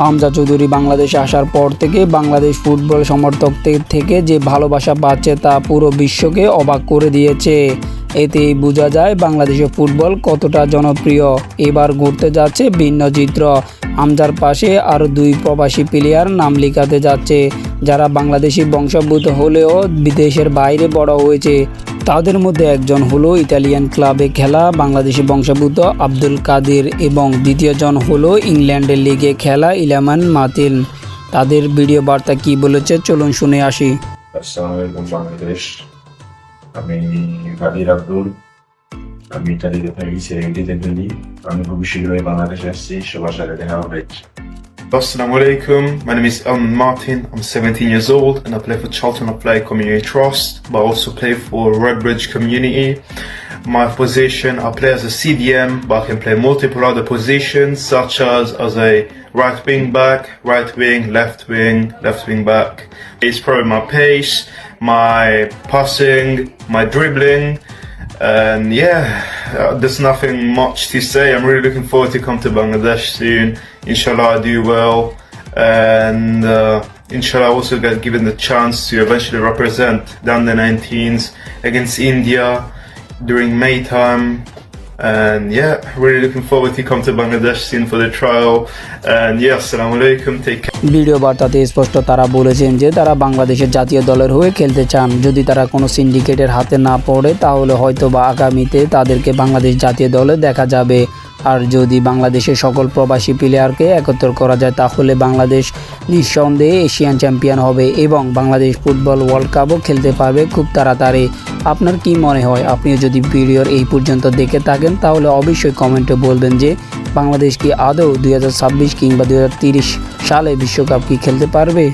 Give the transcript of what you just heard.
হামজা চৌধুরী বাংলাদেশে আসার পর থেকে বাংলাদেশ ফুটবল সমর্থকদের থেকে যে ভালোবাসা পাচ্ছে তা পুরো বিশ্বকে অবাক করে দিয়েছে। এতেই বোঝা যায় বাংলাদেশের ফুটবল কতটা জনপ্রিয়। এবার ঘুরতে যাচ্ছে ভিন্ন চিত্র। হামজার পাশে আরও দুই প্রবাসী প্লেয়ার নাম লিখাতে যাচ্ছে যারা বাংলাদেশি বংশোদ্ভূত হলেও বিদেশের বাইরে বড় হয়েছে। তাদের মধ্যে একজন হলো ইতালিয়ান ক্লাবে খেলা, বাংলাদেশি বংশোদ্ভূত আব্দুল কাদের এবং দ্বিতীয়জন হলো ইংল্যান্ডের লিগে খেলা, ইলামান মাতিল তাদের ভিডিও বার্তা কি বলেছে? চলুন শুনে আসি। বাংলাদেশ। আমি কাদির আব্দুল। আমি ইতালিতে থাকি সেরেন্টিতে খেলি আমি খুবই শীঘ্রই বাংলাদেশে আসছি সবার সাথে দেখা হবে Assalamu alaikum. My name is Elman Martin. I'm 17 years old and I play for Charlton Play Community Trust, but I also play for Redbridge Community. My position, I play as a CDM, but I can play multiple other positions, such as as a right wing back, right wing, left wing, left wing back. It's probably my pace, my passing, my dribbling, and yeah, uh, there's nothing much to say. I'm really looking forward to come to Bangladesh soon. Inshallah, I do well, and uh, inshallah, also get given the chance to eventually represent the under 19s against India during May time. And yeah, really looking forward to come to Bangladesh soon for the trial. And yeah, assalamu alaikum. Take care. Video বার্তাতে স্পষ্ট তারা বলেছেন যে তারা বাংলাদেশের জাতীয় দলের হয়ে খেলতে চান যদি তারা কোনো সিন্ডিকেটের হাতে না পড়ে তাহলে হয়তো বা আগামীতে তাদেরকে বাংলাদেশ জাতীয় দলে দেখা যাবে আর যদি বাংলাদেশের সকল প্রবাসী প্লেয়ারকে একত্র করা যায় তাহলে বাংলাদেশ নিঃসন্দেহে এশিয়ান চ্যাম্পিয়ন হবে এবং বাংলাদেশ ফুটবল ওয়ার্ল্ড কাপও খেলতে পারবে খুব তাড়াতাড়ি আপনার কি মনে হয়? আপনি যদি ভিডিওর এই পর্যন্ত দেখে থাকেন, তাহলে অবশ্যই কমেন্টে বলবেন যে বাংলাদেশ কি আদৌ দু হাজার ছাব্বিশ কিংবা দুই সালে বিশ্বকাপ কি খেলতে পারবে?